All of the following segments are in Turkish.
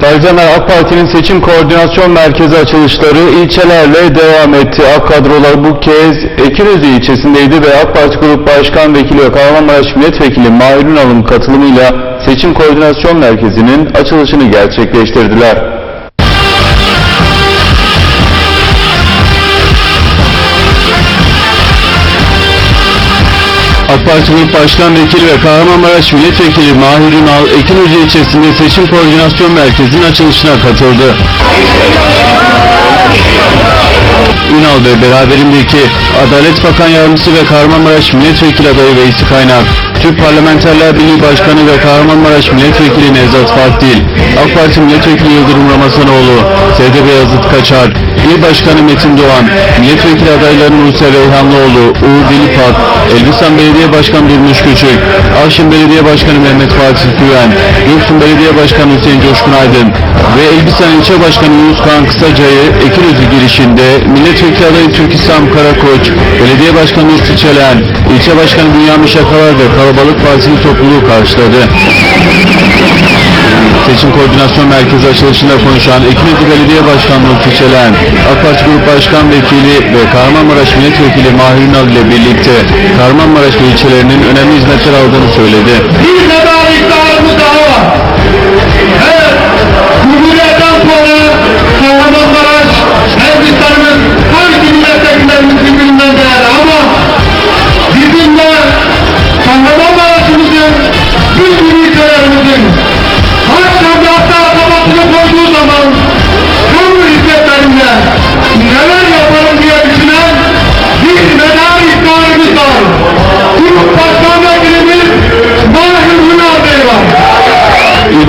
Terziyaner AK Parti'nin seçim koordinasyon merkezi açılışları ilçelerle devam etti. AK kadrolar bu kez Ekinözü ilçesindeydi ve AK Parti Grup Başkan Vekili ve Kahramanmaraş Milletvekili Mahir Ünal'ın katılımıyla seçim koordinasyon merkezinin açılışını gerçekleştirdiler. AK Parti Grup Başkan Vekili ve Kahramanmaraş Milletvekili Mahir Ünal, Ekinözü ilçesinde seçim koordinasyon merkezinin açılışına katıldı. Ünal ve beraberindeki Adalet Bakan Yardımcısı ve Kahramanmaraş Milletvekili adayı Veysi Kaynak, Türk Parlamenterler Birliği Başkanı ve Kahramanmaraş Milletvekili Nevzat Fakdil, AK Parti Milletvekili Yıldırım Ramazanoğlu, SDP Yazıt Kaçar, İl Başkanı Metin Doğan, Milletvekili adayları Nursel Reyhanlıoğlu, Uğur Dilipak, Elbistan Belediye Başkanı Durmuş Küçük, Avşin Belediye Başkanı Mehmet Fatih Güven, Gülsün Belediye Başkanı Hüseyin Coşkun Aydın ve Elbistan İlçe Başkanı Yunus Kağan Kısacay'ı Ekinözü girişinde Milletvekili adayı Türk İslam Karakoç, Belediye Başkanı Nursi Çelen, İlçe Başkanı Bünyamin Şakalar ve Kalabalık Partili topluluğu karşıladı. Seçim Koordinasyon Merkezi açılışında konuşan Ekinözü Belediye Başkanı Nursi Çelen, AK Parti Grup Başkan Vekili ve Kahramanmaraş Milletvekili Mahir Ünal ile birlikte Kahramanmaraş ve ilçelerinin önemli hizmetler aldığını söyledi. Bir kadar iddiamız daha var. Evet, Cumhuriyet'ten sonra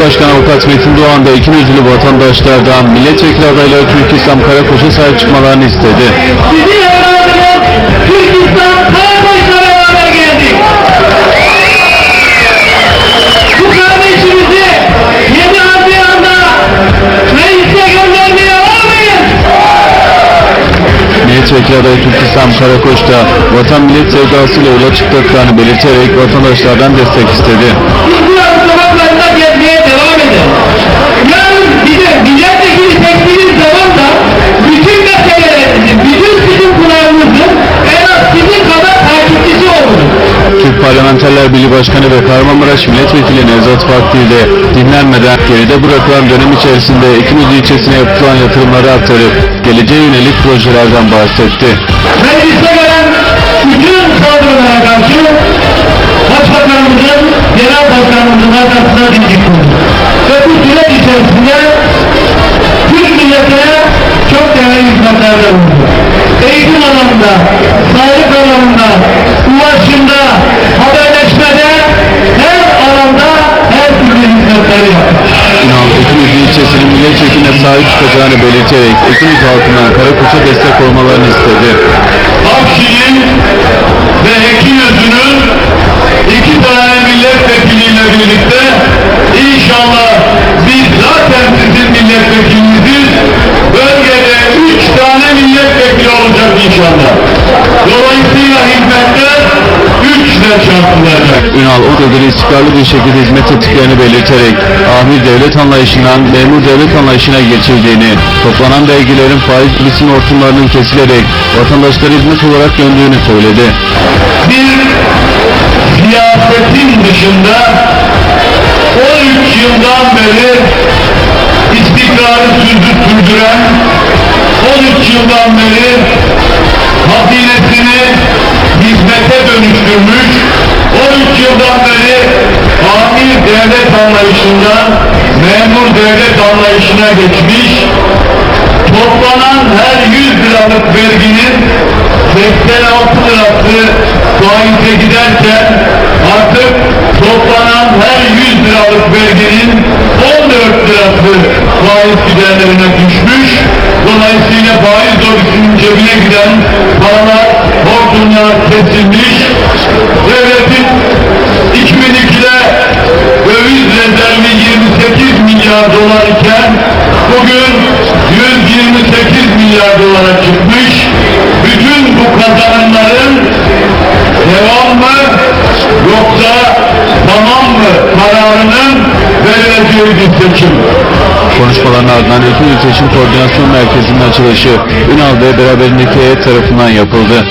Başkanı Avukat Metin Doğan da Ekinözülü vatandaşlardan milletvekili adayları Türk İslam Karakoç'a sahip çıkmalarını istedi. Bizi evladımız Türkistan kardeşle beraber geldik. Bu kardeşimizi 7 Haziran'da meclise göndermeye olmayın. Milletvekili adayı Türk İslam Karakoç da vatan millet sevdasıyla yola çıktıklarını belirterek vatandaşlardan destek istedi. Biz Türk Parlamenterler Birliği Başkanı ve Kahramanmaraş Milletvekili Nevzat Fakti ile dinlenmeden geride bırakılan dönem içerisinde Ekinözü ilçesine yapılan yatırımları aktarıp geleceğe yönelik projelerden bahsetti. Meclise gelen bütün alanında, sağlık alanında, ulaşımda, haberleşmede her alanda her türlü hizmetleri ilçesinin milletvekiline sahip çıkacağını belirterek Ekinözü halkından Karakoç'a destek olmalarını istedi. Avşin'in ve Ekinözü'nün iki tane milletvekiliyle birlikte inşallah biz zaten sizin milletvekilinizin bölgede üç tane milletvekili olacak inşallah. Dolayısıyla hizmetler üçle çarpılacak. Ünal o bölgede istikrarlı bir şekilde hizmet ettiklerini belirterek ahir devlet anlayışından memur devlet anlayışına geçildiğini, toplanan vergilerin faiz birisinin hortumlarının kesilerek vatandaşlara hizmet olarak döndüğünü söyledi. bir siyasetin dışında 13 yıldan beri istikrarı sürdü- sürdüren 13 yıldan beri hazinesini hizmete dönüştürmüş 13 yıldan beri amir devlet anlayışından memur devlet anlayışına geçmiş toplanan her 100 liralık verginin 86 lirası faize giderken artık toplanan her 100 liralık verginin 14 lirası faiz giderlerine düşmüş. Dolayısıyla faiz lobisinin cebine giden paralar hortumlar kesilmiş. Devletin 2002'de döviz rezervi 28 milyar dolar iken bugün 128 milyar dolara çıkmış. Bütün bu kazanımların devam mı yoksa kararının verileceği bir seçim. Konuşmaların ardından Ekim İl Seçim Koordinasyon Merkezi'nin açılışı Ünal ve beraberindeki heyet tarafından yapıldı.